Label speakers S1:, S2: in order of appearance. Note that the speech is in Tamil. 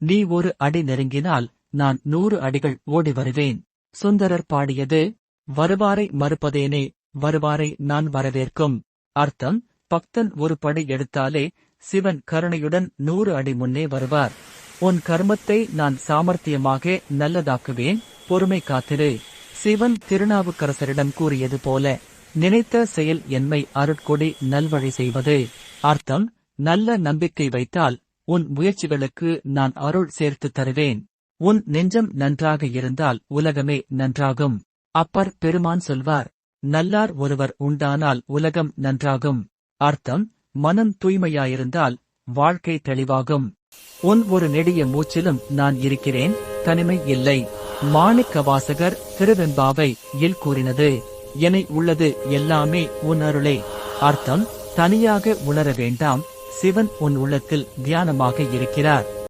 S1: நீ ஒரு அடி நெருங்கினால் நான் நூறு அடிகள் ஓடி வருவேன். சுந்தரர் பாடியது வருவாரை மறுப்பதேனே வருவாரை நான் வரவேற்கும். அர்த்தம் பக்தன் ஒரு படி எடுத்தாலே சிவன் கருணையுடன் நூறு அடி முன்னே வருவார். உன் கர்மத்தை நான் சாமர்த்தியமாக நல்லதாக்குவேன் பொறுமை காத்திரு. சிவன் திருநாவுக்கரசரிடம் கூறியது போல நினைத்த செயல் என்மை அருட்கொடி நல்வழி செய்வது. அர்த்தம் நல்ல நம்பிக்கை வைத்தால் உன் முயற்சிகளுக்கு நான் அருள் சேர்த்து தருவேன். உன் நெஞ்சம் நன்றாக இருந்தால் உலகமே நன்றாகும். அப்பர் பெருமான் சொல்வார் நல்லார் ஒருவர் உண்டானால் உலகம் நன்றாகும். அர்த்தம் மனம் தூய்மையாயிருந்தால் வாழ்க்கை தெளிவாகும். உன் ஒரு நெடிய மூச்சிலும் நான் இருக்கிறேன் தனிமை இல்லை. மாணிக்க வாசகர் திருவெம்பாவை இல் கூறினது என உள்ளது எல்லாமே உன் அருளே. அர்த்தம் தனியாக உணர வேண்டாம். சிவன் உன் உள்ளத்தில் தியானமாக இருக்கிறார்.